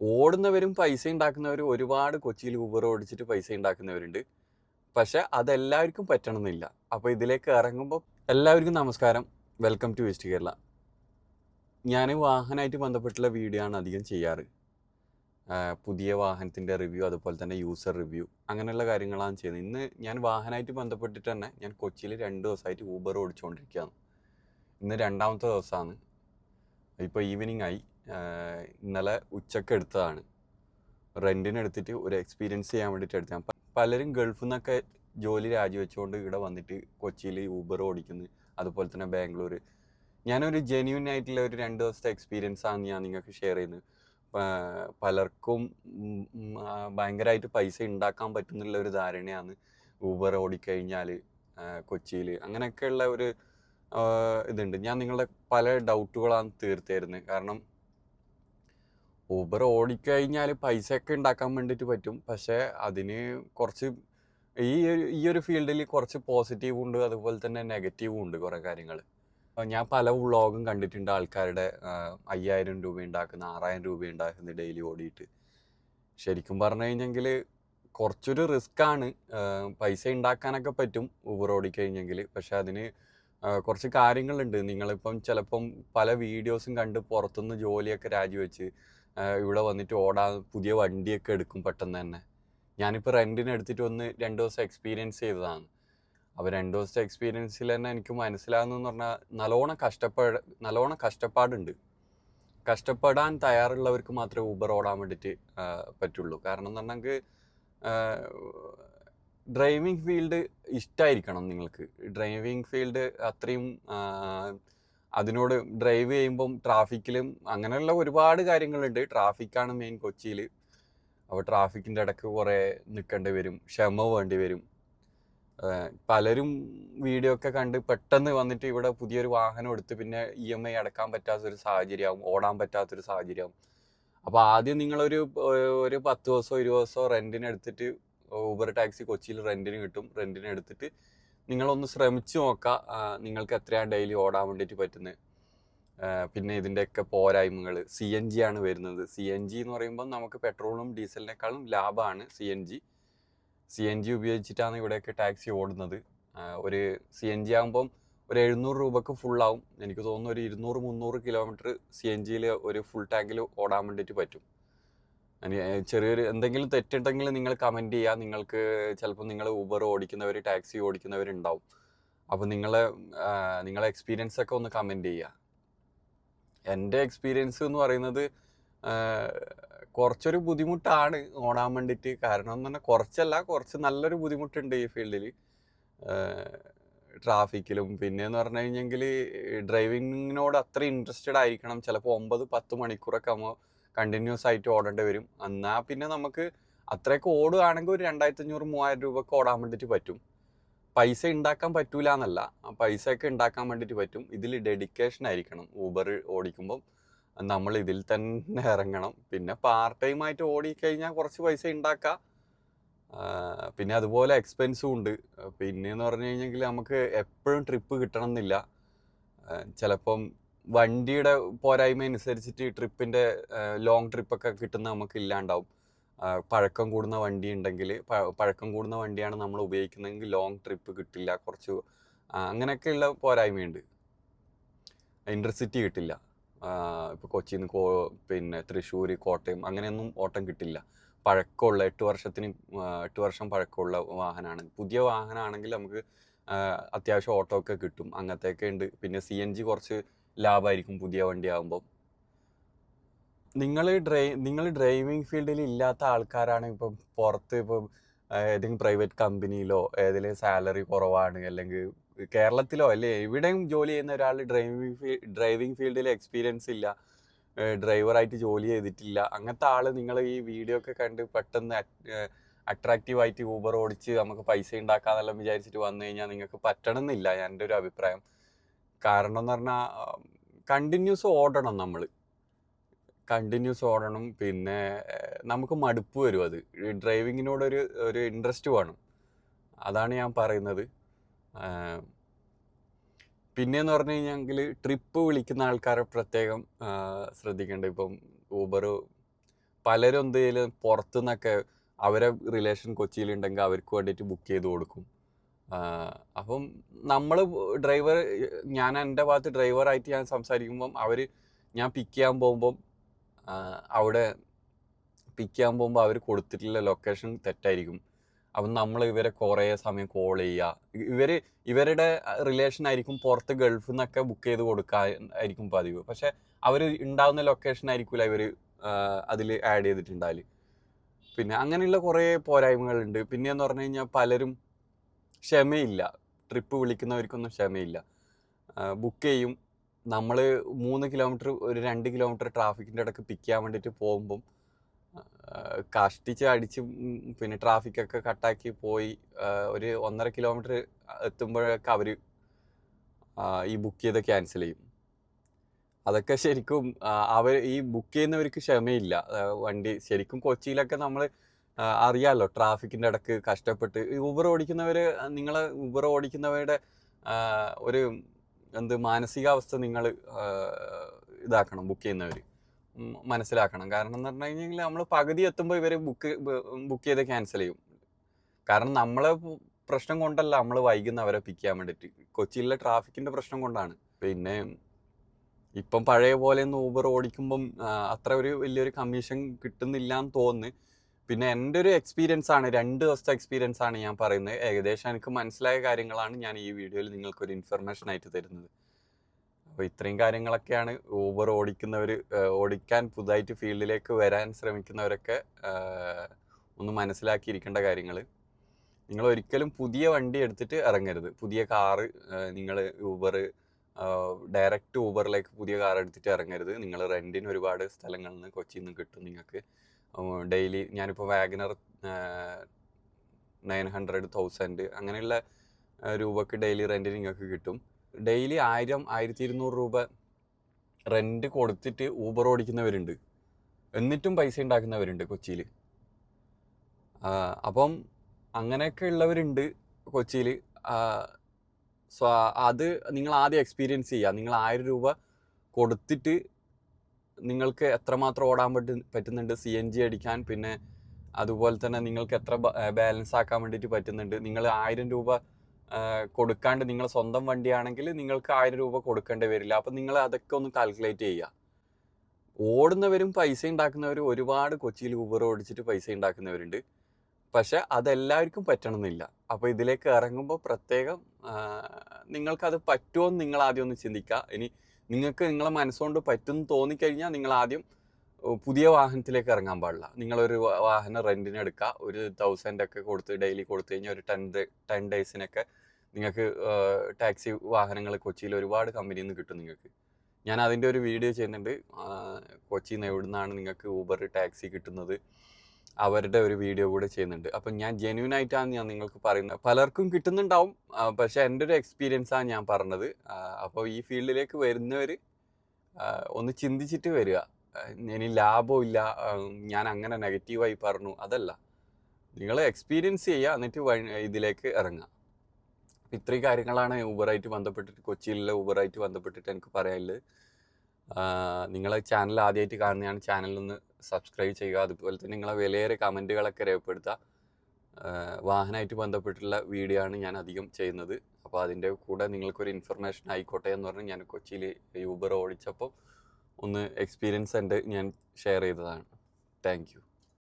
ഓടുന്നവരും പൈസ ഉണ്ടാക്കുന്നവരും ഒരുപാട് കൊച്ചിയിൽ ഊബർ ഓടിച്ചിട്ട് പൈസ ഉണ്ടാക്കുന്നവരുണ്ട് പക്ഷെ അതെല്ലാവർക്കും പറ്റണമെന്നില്ല അപ്പോൾ ഇതിലേക്ക് ഇറങ്ങുമ്പോൾ എല്ലാവർക്കും നമസ്കാരം. വെൽക്കം ടു വെസ്റ്റ് കേരള ഞാൻ വാഹനമായിട്ട് ബന്ധപ്പെട്ടുള്ള വീഡിയോ ആണ് അധികം ചെയ്യാറ്. പുതിയ വാഹനത്തിന്റെ റിവ്യൂ അതുപോലെ തന്നെ യൂസർ റിവ്യൂ അങ്ങനെയുള്ള കാര്യങ്ങളാണ് ചെയ്യുന്നത്. ഇന്ന് ഞാൻ വാഹനമായിട്ട് ബന്ധപ്പെട്ടിട്ട് തന്നെ ഞാൻ കൊച്ചിയിൽ രണ്ട് ദിവസമായിട്ട് ഊബർ ഓടിച്ചുകൊണ്ടിരിക്കുകയാണ് ഇന്ന് രണ്ടാമത്തെ ദിവസമാണ്. ഇപ്പോൾ ഈവനിങ് ആയി. ഇന്നലെ ഉച്ചയ്ക്ക് എടുത്തതാണ്. റെന്റിന് എടുത്തിട്ട് ഒരു എക്സ്പീരിയൻസ് ചെയ്യാൻ വേണ്ടിയിട്ട് എടുത്തതാണ് പലരും ഗൾഫിൽ നിന്നൊക്കെ ജോലി രാജിവെച്ചുകൊണ്ട് ഇവിടെ വന്നിട്ട് കൊച്ചിയിൽ ഊബർ ഓടിക്കുന്നു. അതുപോലെ തന്നെ ബാംഗ്ലൂർ ഞാനൊരു ജെന്യൂൻ ആയിട്ടുള്ള ഒരു രണ്ട് ദിവസത്തെ എക്സ്പീരിയൻസ് ആണ് ഞാൻ നിങ്ങൾക്ക് ഷെയർ ചെയ്യുന്നത്. പലർക്കും ഭയങ്കരമായിട്ട് പൈസ ഉണ്ടാക്കാൻ പറ്റുന്നുള്ള ഒരു ധാരണയാണ് ഊബർ ഓടിക്കഴിഞ്ഞാൽ കൊച്ചിയിൽ അങ്ങനെയൊക്കെയുള്ള ഒരു ഇതുണ്ട്. ഞാൻ നിങ്ങളുടെ പല ഡൗട്ടുകളാണ് തീർത്തായിരുന്നത് കാരണം ഊബർ ഓടിക്കഴിഞ്ഞാൽ പൈസ ഒക്കെ ഉണ്ടാക്കാൻ വേണ്ടിയിട്ട് പറ്റും. പക്ഷേ അതിന് കുറച്ച് ഈ ഈ ഒരു ഫീൽഡിൽ കുറച്ച് പോസിറ്റീവും ഉണ്ട്. അതുപോലെ തന്നെ നെഗറ്റീവും ഉണ്ട് കുറേ കാര്യങ്ങൾ ഞാൻ പല വ്ളോഗും കണ്ടിട്ടുണ്ട് ആൾക്കാരുടെ അയ്യായിരം രൂപ ഉണ്ടാക്കുന്ന ആറായിരം രൂപ ഉണ്ടാക്കുന്ന ഡെയിലി ഓടിയിട്ട്. ശരിക്കും പറഞ്ഞു കഴിഞ്ഞെങ്കിൽ കുറച്ചൊരു റിസ്ക് ആണ്. പൈസ ഉണ്ടാക്കാനൊക്കെ പറ്റും ഊബർ ഓടിക്കഴിഞ്ഞെങ്കിൽ പക്ഷെ അതിന് കുറച്ച് കാര്യങ്ങളുണ്ട്. നിങ്ങളിപ്പം ചിലപ്പം പല വീഡിയോസും കണ്ട് പുറത്തുനിന്ന് ജോലിയൊക്കെ രാജിവെച്ച് ഇവിടെ വന്നിട്ട് ഓടാൻ പുതിയ വണ്ടിയൊക്കെ എടുക്കും പെട്ടെന്ന് തന്നെ. ഞാനിപ്പോൾ റെന്റിന് എടുത്തിട്ട് ഒന്ന് രണ്ട് ദിവസം എക്സ്പീരിയൻസ് ചെയ്തതാണ്. അപ്പോൾ രണ്ട് ദിവസത്തെ എക്സ്പീരിയൻസിൽ തന്നെ എനിക്ക് മനസ്സിലാകുന്നതെന്ന് പറഞ്ഞാൽ നല്ലോണം കഷ്ടപ്പാട് നല്ലോണം കഷ്ടപ്പാടുണ്ട്. കഷ്ടപ്പെടാൻ തയ്യാറുള്ളവർക്ക് മാത്രമേ ഊബർ ഓടാൻ വേണ്ടിയിട്ട് പറ്റുള്ളൂ. കാരണം എന്ന് പറഞ്ഞെങ്കിൽ ഡ്രൈവിംഗ് ഫീൽഡ് ഇഷ്ടമായിരിക്കണം നിങ്ങൾക്ക്. ഡ്രൈവിംഗ് ഫീൽഡ് അത്രയും അതിനോട് ഡ്രൈവ് ചെയ്യുമ്പം ട്രാഫിക്കിലും അങ്ങനെയുള്ള ഒരുപാട് കാര്യങ്ങളുണ്ട്. ട്രാഫിക്കാണ് മെയിൻ കൊച്ചിയിൽ അപ്പോൾ ട്രാഫിക്കിന്റെ ഇടയ്ക്ക് കുറേ നിൽക്കേണ്ടി വരും. ക്ഷമ വേണ്ടി വരും. പലരും വീഡിയോ ഒക്കെ കണ്ട് പെട്ടെന്ന് വന്നിട്ട് ഇവിടെ പുതിയൊരു വാഹനം എടുത്ത് പിന്നെ ഇ എം ഐ അടക്കാൻ പറ്റാത്തൊരു സാഹചര്യമാവും. ഓടാൻ പറ്റാത്തൊരു സാഹചര്യമാവും. അപ്പോൾ ആദ്യം നിങ്ങളൊരു ഒരു പത്ത് ദിവസമോ ഇരുപത് ദിവസമോ റെന്റിന് എടുത്തിട്ട് ഊബർ ടാക്സി കൊച്ചിയിൽ റെന്റിന് കിട്ടും. റെന്റിന് എടുത്തിട്ട് നിങ്ങളൊന്ന് ശ്രമിച്ചു നോക്കുക നിങ്ങൾക്ക് എത്രയാണ് ഡെയിലി ഓടാൻ വേണ്ടിയിട്ട് പറ്റുന്നത് പിന്നെ ഇതിന്റെയൊക്കെ പോരായ്മകൾ സി എൻ ജി ആണ് വരുന്നത്. സി എൻ ജി എന്ന് പറയുമ്പോൾ നമുക്ക് പെട്രോളും ഡീസലിനേക്കാളും ലാഭമാണ് C N G C N G ഉപയോഗിച്ചിട്ടാണ് ഇവിടെയൊക്കെ ടാക്സി ഓടുന്നത്. ഒരു സി എൻ ജി ആകുമ്പം ഒരു എഴുന്നൂറ് രൂപക്ക് ഫുള്ളാവും എനിക്ക് തോന്നുന്നു ഒരു ഇരുന്നൂറ് മുന്നൂറ് കിലോമീറ്റർ സി എൻ ജിയിൽ ഒരു ഫുൾ ടാങ്കിൽ ഓടാൻ വേണ്ടിയിട്ട് പറ്റും. ചെറിയൊരു എന്തെങ്കിലും തെറ്റുണ്ടെങ്കിൽ നിങ്ങൾ കമന്റ് ചെയ്യുക നിങ്ങൾക്ക് ചിലപ്പോൾ നിങ്ങൾ ഊബർ ഓടിക്കുന്നവർ ടാക്സി ഓടിക്കുന്നവരുണ്ടാവും. അപ്പോൾ നിങ്ങളെ നിങ്ങളെ എക്സ്പീരിയൻസ് ഒക്കെ ഒന്ന് കമന്റ് ചെയ്യുക എന്റെ എക്സ്പീരിയൻസ് എന്ന് പറയുന്നത് കുറച്ചൊരു ബുദ്ധിമുട്ടാണ് ഓടാൻ വേണ്ടിയിട്ട്. കാരണം എന്ന് പറഞ്ഞാൽ കുറച്ചല്ല കുറച്ച് നല്ലൊരു ബുദ്ധിമുട്ടുണ്ട് ഈ ഫീൽഡിൽ ട്രാഫിക്കിലും പിന്നെ എന്ന് പറഞ്ഞു കഴിഞ്ഞെങ്കിൽ ഡ്രൈവിങ്ങിനോട് അത്ര ഇൻട്രസ്റ്റഡ് ആയിരിക്കണം. ചിലപ്പോൾ ഒമ്പത് പത്ത് മണിക്കൂറൊക്കെ നമ്മൾ കണ്ടിന്യൂസ് ആയിട്ട് ഓടേണ്ടി വരും. എന്നാൽ പിന്നെ നമുക്ക് അത്രയൊക്കെ ഓടുകയാണെങ്കിൽ ഒരു രണ്ടായിരത്തി അഞ്ഞൂറ് മൂവായിരം രൂപയൊക്കെ ഓടാൻ വേണ്ടിയിട്ട് പറ്റും. പൈസ ഉണ്ടാക്കാൻ പറ്റൂല എന്നല്ല. ആ പൈസ ഒക്കെ ഉണ്ടാക്കാൻ വേണ്ടിയിട്ട് പറ്റും. ഇതിൽ ഡെഡിക്കേഷൻ ആയിരിക്കണം. ഊബർ ഓടിക്കുമ്പം നമ്മൾ ഇതിൽ തന്നെ ഇറങ്ങണം. പിന്നെ പാർട്ട് ടൈം ആയിട്ട് ഓടിക്കഴിഞ്ഞാൽ കുറച്ച് പൈസ ഉണ്ടാക്കാം. പിന്നെ അതുപോലെ എക്സ്പെൻസും ഉണ്ട്. പിന്നെ എന്ന് പറഞ്ഞു കഴിഞ്ഞെങ്കിൽ നമുക്ക് എപ്പോഴും ട്രിപ്പ് കിട്ടണം എന്നില്ല. ചിലപ്പം വണ്ടിയുടെ പോരായ്മ അനുസരിച്ചിട്ട് ട്രിപ്പിന്റെ ലോങ് ട്രിപ്പൊക്കെ കിട്ടുന്ന നമുക്ക് ഇല്ലാണ്ടാവും പഴക്കം കൂടുന്ന വണ്ടി ഉണ്ടെങ്കിൽ പഴക്കം കൂടുന്ന വണ്ടിയാണ് നമ്മൾ ഉപയോഗിക്കുന്നതെങ്കിൽ ലോങ് ട്രിപ്പ് കിട്ടില്ല കുറച്ച് അങ്ങനെയൊക്കെയുള്ള പോരായ്മയുണ്ട്. ഇന്റർസിറ്റി കിട്ടില്ല. ഇപ്പോൾ കൊച്ചിയിൽ നിന്ന് കോ പിന്നെ തൃശ്ശൂർ കോട്ടയം അങ്ങനെയൊന്നും ഓട്ടം കിട്ടില്ല. പഴക്കമുള്ള എട്ട് വർഷത്തിന് എട്ട് വർഷം പഴക്കമുള്ള വാഹനമാണ്. പുതിയ വാഹനമാണെങ്കിൽ നമുക്ക് അത്യാവശ്യം ഓട്ടോ ഒക്കെ കിട്ടും. അങ്ങനത്തെയൊക്കെ ഉണ്ട്. പിന്നെ സി എൻ ജി കുറച്ച് ലാഭമായിരിക്കും പുതിയ വണ്ടി ആകുമ്പോൾ നിങ്ങൾ ഡ്രൈ നിങ്ങൾ ഡ്രൈവിംഗ് ഫീൽഡിൽ ഇല്ലാത്ത ആൾക്കാരാണ് ഇപ്പം പുറത്ത് ഇപ്പം ഏതെങ്കിലും പ്രൈവറ്റ് കമ്പനിയിലോ ഏതെങ്കിലും സാലറി കുറവാണ് അല്ലെങ്കിൽ കേരളത്തിലോ അല്ലേ എവിടെയും ജോലി ചെയ്യുന്ന ഒരാൾ ഡ്രൈവിംഗ് ഫീ ഡ്രൈവിംഗ് ഫീൽഡിൽ എക്സ്പീരിയൻസ് ഇല്ല ഡ്രൈവറായിട്ട് ജോലി ചെയ്തിട്ടില്ല അങ്ങനത്തെ ആൾ നിങ്ങൾ ഈ വീഡിയോ ഒക്കെ കണ്ട് പെട്ടെന്ന് അട്രാക്റ്റീവ് ആയിട്ട് ഊബർ ഓടിച്ച് നമുക്ക് പൈസ ഉണ്ടാക്കാന്നെല്ലാം വിചാരിച്ചിട്ട് വന്നു കഴിഞ്ഞാൽ നിങ്ങൾക്ക് പറ്റണമെന്നില്ല എന്റെ ഒരു അഭിപ്രായം. കാരണം എന്ന് പറഞ്ഞാൽ കണ്ടിന്യൂസ് ഓടണം നമ്മൾ കണ്ടിന്യൂസ് ഓടണം പിന്നെ നമുക്ക് മടുപ്പ് വരും അത്. ഡ്രൈവിങ്ങിനോടൊരു ഒരു ഇൻട്രസ്റ്റ് വേണം. അതാണ് ഞാൻ പറയുന്നത്. പിന്നെയെന്ന് പറഞ്ഞു കഴിഞ്ഞെങ്കിൽ ട്രിപ്പ് വിളിക്കുന്ന ആൾക്കാരെ പ്രത്യേകം ശ്രദ്ധിക്കേണ്ടത് ശ്രദ്ധിക്കേണ്ട. ഇപ്പം ഊബർ പലരും എന്തെങ്കിലും പുറത്തുനിന്നൊക്കെ അവരെ റിലേഷൻ കൊച്ചിയിലുണ്ടെങ്കിൽ അവർക്ക് വേണ്ടിയിട്ട് ബുക്ക് ചെയ്ത് കൊടുക്കും. അപ്പം നമ്മൾ ഡ്രൈവർ ഞാൻ എന്റെ ഭാഗത്ത് ഡ്രൈവറായിട്ട് ഞാൻ സംസാരിക്കുമ്പം അവർ ഞാൻ പിക്ക് ചെയ്യാൻ പോകുമ്പം അവിടെ പിക്ക് ചെയ്യാൻ പോകുമ്പോൾ അവർ കൊടുത്തിട്ടുള്ള ലൊക്കേഷൻ തെറ്റായിരിക്കും. അപ്പം നമ്മൾ ഇവരെ കുറേ സമയം കോൾ ചെയ്യുക. ഇവർ ഇവരുടെ റിലേഷൻ ആയിരിക്കും പുറത്ത് ഗൾഫിൽ നിന്നൊക്കെ ബുക്ക് ചെയ്ത് കൊടുക്കാൻ ആയിരിക്കും പതിവ്. പക്ഷെ അവർ ഉണ്ടാകുന്ന ലൊക്കേഷൻ ആയിരിക്കില്ല ഇവർ അതിൽ ആഡ് ചെയ്തിട്ടുണ്ടാവില്ല പിന്നെ അങ്ങനെയുള്ള കുറേ പോരായ്മകളുണ്ട്. പിന്നെ എന്ന് പറഞ്ഞു കഴിഞ്ഞാൽ പലരും ക്ഷമയില്ല. ട്രിപ്പ് വിളിക്കുന്നവർക്കൊന്നും ക്ഷമയില്ല. ബുക്ക് ചെയ്യും. നമ്മൾ മൂന്ന് കിലോമീറ്റർ ഒരു രണ്ട് കിലോമീറ്റർ ട്രാഫിക്കിന്റെ ഇടയ്ക്ക് പിക്ക് ചെയ്യാൻ വേണ്ടിയിട്ട് പോകുമ്പം കഷ്ടിച്ച് അടിച്ച് പിന്നെ ട്രാഫിക്കൊക്കെ കട്ടാക്കി പോയി ഒരു ഒന്നര കിലോമീറ്റർ എത്തുമ്പോഴൊക്കെ അവർ ഈ ബുക്ക് ചെയ്ത് ക്യാൻസൽ ചെയ്യും. അതൊക്കെ ശരിക്കും അവർ ഈ ബുക്ക് ചെയ്യുന്നവർക്ക് ക്ഷമയില്ല. വണ്ടി ശരിക്കും കൊച്ചിയിലൊക്കെ നമ്മൾ അറിയാമല്ലോ ട്രാഫിക്കിന്റെ ഇടയ്ക്ക് കഷ്ടപ്പെട്ട്. ഊബർ ഓടിക്കുന്നവർ നിങ്ങളെ ഊബർ ഓടിക്കുന്നവരുടെ ഒരു എന്ത് മാനസികാവസ്ഥ നിങ്ങൾ ഇതാക്കണം ബുക്ക് ചെയ്യുന്നവർ മനസ്സിലാക്കണം. കാരണം എന്ന് പറഞ്ഞു കഴിഞ്ഞാൽ നമ്മൾ പകുതി എത്തുമ്പോൾ ഇവർ ബുക്ക് ബുക്ക് ചെയ്ത് ക്യാൻസൽ ചെയ്യും. കാരണം നമ്മളെ പ്രശ്നം കൊണ്ടല്ല നമ്മൾ വൈകുന്ന അവരെ പിക്ക് ചെയ്യാൻ വേണ്ടിയിട്ട് കൊച്ചിയിലെ ട്രാഫിക്കിന്റെ പ്രശ്നം കൊണ്ടാണ്. പിന്നെ ഇപ്പം പഴയ പോലെ ഒന്ന് ഊബർ ഓടിക്കുമ്പം അത്ര ഒരു വലിയൊരു കമ്മീഷൻ കിട്ടുന്നില്ല എന്ന് തോന്നുന്നു. പിന്നെ എന്റെ ഒരു എക്സ്പീരിയൻസ് ആണ് രണ്ട് ദിവസത്തെ എക്സ്പീരിയൻസ് ആണ് ഞാൻ പറയുന്നത്. ഏകദേശം എനിക്ക് മനസ്സിലായ കാര്യങ്ങളാണ് ഞാൻ ഈ വീഡിയോയിൽ നിങ്ങൾക്കൊരു ഇൻഫർമേഷൻ ആയിട്ട് തരുന്നത്. അപ്പോൾ ഇത്രയും കാര്യങ്ങളൊക്കെയാണ് ഊബർ ഓടിക്കുന്നവർ ഓടിക്കാൻ പുതുതായിട്ട് ഫീൽഡിലേക്ക് വരാൻ ശ്രമിക്കുന്നവരൊക്കെ ഒന്ന് മനസ്സിലാക്കിയിരിക്കേണ്ട കാര്യങ്ങൾ നിങ്ങൾ ഒരിക്കലും പുതിയ വണ്ടി എടുത്തിട്ട് ഇറങ്ങരുത്. പുതിയ കാറ് നിങ്ങൾ ഊബർ ഡയറക്റ്റ് ഊബറിലേക്ക് പുതിയ കാർ എടുത്തിട്ട് ഇറങ്ങരുത്. നിങ്ങൾ റെന്റിന് ഒരുപാട് സ്ഥലങ്ങളിൽ നിന്ന് കൊച്ചിയിൽ നിന്ന് കിട്ടും നിങ്ങൾക്ക്. ഡെയിലി ഞാനിപ്പോൾ വാഗനർ നയൻ ഹൺഡ്രഡ് തൗസൻഡ് അങ്ങനെയുള്ള രൂപക്ക് ഡെയിലി റെന്റ് നിങ്ങൾക്ക് കിട്ടും. ഡെയിലി ആയിരം ആയിരത്തി ഇരുന്നൂറ് രൂപ റെന്റ് കൊടുത്തിട്ട് ഊബർ ഓടിക്കുന്നവരുണ്ട്. എന്നിട്ടും പൈസ ഉണ്ടാക്കുന്നവരുണ്ട് കൊച്ചിയിൽ അപ്പം അങ്ങനെയൊക്കെ ഉള്ളവരുണ്ട് കൊച്ചിയിൽ സോ അത് നിങ്ങൾ ആദ്യം എക്സ്പീരിയൻസ് ചെയ്യുക നിങ്ങൾ ആയിരം രൂപ കൊടുത്തിട്ട് നിങ്ങൾക്ക് എത്രമാത്രം ഓടാൻ പറ്റു പറ്റുന്നുണ്ട് സി എൻ ജി അടിക്കാൻ പിന്നെ അതുപോലെ തന്നെ നിങ്ങൾക്ക് എത്ര ബാലൻസ് ആക്കാൻ വേണ്ടിയിട്ട് പറ്റുന്നുണ്ട്. നിങ്ങൾ ആയിരം രൂപ കൊടുക്കാണ്ട് നിങ്ങൾ സ്വന്തം വണ്ടിയാണെങ്കിൽ നിങ്ങൾക്ക് ആയിരം രൂപ കൊടുക്കേണ്ടി വരില്ല. അപ്പം നിങ്ങൾ അതൊക്കെ ഒന്ന് കാൽക്കുലേറ്റ് ചെയ്യുക. ഓടുന്നവരും പൈസ ഉണ്ടാക്കുന്നവരും ഒരുപാട് കൊച്ചിയിൽ ഊബർ ഓടിച്ചിട്ട് പൈസ ഉണ്ടാക്കുന്നവരുണ്ട്. പക്ഷെ അതെല്ലാവർക്കും പറ്റണമെന്നില്ല. അപ്പോൾ ഇതിലേക്ക് ഇറങ്ങുമ്പോൾ പ്രത്യേകം നിങ്ങൾക്കത് പറ്റുമോ എന്ന് നിങ്ങൾ ആദ്യം ഒന്ന് ചിന്തിക്കുക. ഇനി നിങ്ങൾക്ക് നിങ്ങളെ മനസ്സുകൊണ്ട് പറ്റും തോന്നിക്കഴിഞ്ഞാൽ നിങ്ങൾ ആദ്യം പുതിയ വാഹനത്തിലേക്ക് ഇറങ്ങാൻ പാടില്ല. നിങ്ങളൊരു വാഹനം റെന്റിന് എടുക്കുക. ഒരു തൗസൻഡ് ഒക്കെ കൊടുത്ത് ഡെയിലി കൊടുത്തു കഴിഞ്ഞാൽ ഒരു ടെൻ ടെൻ ഡേയ്സിനൊക്കെ നിങ്ങൾക്ക് ടാക്സി വാഹനങ്ങൾ കൊച്ചിയിൽ ഒരുപാട് കമ്പനിയിൽ നിന്ന് കിട്ടും നിങ്ങൾക്ക്. ഞാൻ അതിന്റെ ഒരു വീഡിയോ ചെയ്യുന്നുണ്ട്. കൊച്ചിയിൽ നിന്ന് എവിടുന്നാണ് നിങ്ങൾക്ക് ഊബർ ടാക്സി കിട്ടുന്നത്? അവരുടെ ഒരു വീഡിയോ കൂടെ ചെയ്യുന്നുണ്ട്. അപ്പം ഞാൻ ജെന്യൂൻ ആയിട്ടാണ് ഞാൻ നിങ്ങൾക്ക് പറയുന്നത് പലർക്കും കിട്ടുന്നുണ്ടാവും. പക്ഷേ എന്റെ ഒരു എക്സ്പീരിയൻസാണ് ഞാൻ പറഞ്ഞത്. അപ്പോൾ ഈ ഫീൽഡിലേക്ക് വരുന്നവർ ഒന്ന് ചിന്തിച്ചിട്ട് വരിക. ഇനി ലാഭം ഇല്ല. ഞാൻ അങ്ങനെ നെഗറ്റീവായി പറഞ്ഞു. അതല്ല. നിങ്ങൾ എക്സ്പീരിയൻസ് ചെയ്യുക എന്നിട്ട് ഇതിലേക്ക് ഇറങ്ങുക. ഇത്രയും കാര്യങ്ങളാണ് ഊബറായിട്ട് ബന്ധപ്പെട്ടിട്ട് കൊച്ചിയിലെ ഊബറായിട്ട് ബന്ധപ്പെട്ടിട്ട് എനിക്ക് പറയാനുള്ളത്. നിങ്ങളെ ചാനൽ ആദ്യമായിട്ട് കാണുന്നതാണ് ചാനലൊന്ന് സബ്സ്ക്രൈബ് ചെയ്യുക. അതുപോലെ തന്നെ നിങ്ങളെ വിലയേറെ കമന്റുകളൊക്കെ രേഖപ്പെടുത്തുക. വാഹനമായിട്ട് ബന്ധപ്പെട്ടുള്ള വീഡിയോ ആണ് ഞാൻ അധികം ചെയ്യുന്നത്. അപ്പോൾ അതിന്റെ കൂടെ നിങ്ങൾക്കൊരു ഇൻഫർമേഷൻ ആയിക്കോട്ടെ എന്ന് പറഞ്ഞ് ഞാൻ കൊച്ചിയിൽ യൂബർ ഓടിച്ചപ്പോൾ ഒന്ന് എക്സ്പീരിയൻസ് ഉണ്ട് ഞാൻ ഷെയർ ചെയ്തതാണ്. താങ്ക്